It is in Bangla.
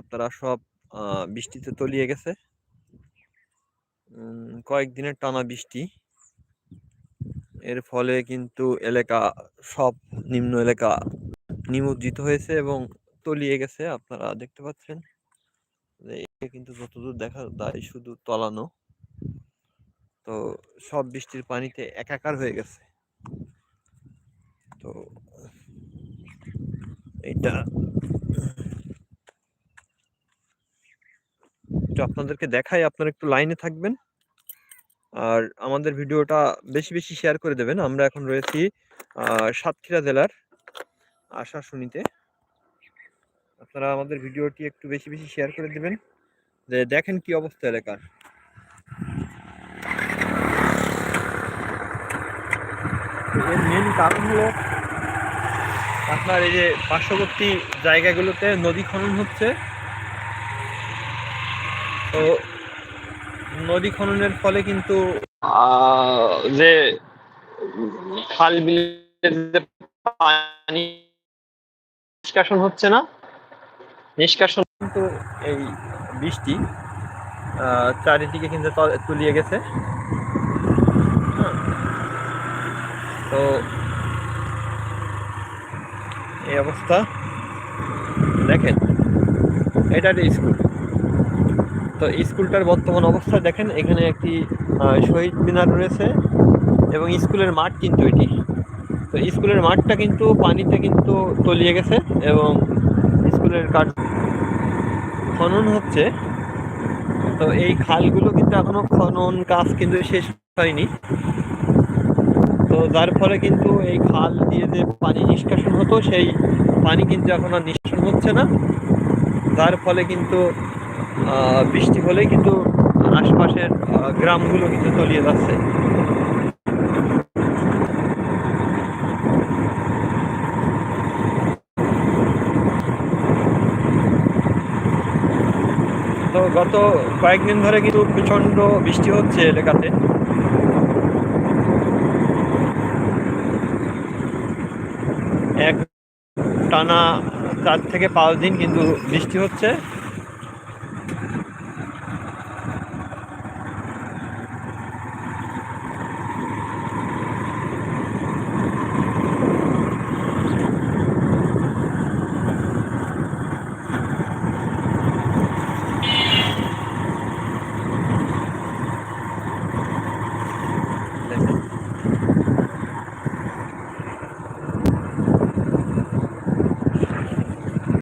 আপনারা সব বৃষ্টিতে তলিয়ে গেছে। কয়েকদিনের টানা বৃষ্টি। এর ফলে কিন্তু এলাকা, সব নিম্ন এলাকা নিমজ্জিত হয়েছে এবং তলিয়ে গেছে, আপনারা দেখতে পাচ্ছেন। কিন্তু যতদূর দেখা যায় শুধু তলানো। তো সব বৃষ্টির পানিতে একাকার হয়ে গেছে। তো এটা আপনাদেরকে দেখাই, আপনারা একটু লাইনে থাকবেন। আর আমাদের ভিডিওটা বেশি বেশি শেয়ার করে দেবেন। আমরা এখন রয়েছি সাতক্ষীরা জেলার আশা শুনিতে। আপনারা আমাদের ভিডিওটি একটু বেশি বেশি শেয়ার করে দেবেন, যে দেখেন কি অবস্থা এলাকার। এর মেন কারণ হলো, আপনার এই যে পার্শ্ববর্তী জায়গাগুলোতে নদী খনন হচ্ছে। তো নদী খননের ফলে কিন্তু যে খাল বিলের যে পানি নিষ্কাশন হচ্ছে না নিষ্কাশন কিন্তু এই বৃষ্টি চারিদিকে কিন্তু তলিয়ে গেছে। তো এই অবস্থা দেখেন এটা একটা স্কুল তো স্কুলটার বর্তমান অবস্থা দেখেন, এখানে একটি শহীদ মিনার রয়েছে এবং স্কুলের মাঠ কিন্তু এটি। তো স্কুলের মাঠটা কিন্তু পানিতে কিন্তু তলিয়ে গেছে এবং স্কুলের কাজ খনন হচ্ছে। তো এই খালগুলো কিন্তু এখনও খনন কাজ কিন্তু শেষ হয়নি। তো যার ফলে কিন্তু এই খাল দিয়ে যে পানি নিষ্কাশন হতো, সেই পানি কিন্তু এখন আর নিষ্কাশন হচ্ছে না। যার ফলে কিন্তু বৃষ্টি হলেই কিন্তু আশপাশের গ্রামগুলো কিন্তু তলিয়ে যাচ্ছে। তো গত কয়েকদিন ধরে কিন্তু প্রচণ্ড বৃষ্টি হচ্ছে এলাকাতে। এক টানা চার থেকে পাঁচ দিন কিন্তু বৃষ্টি হচ্ছে।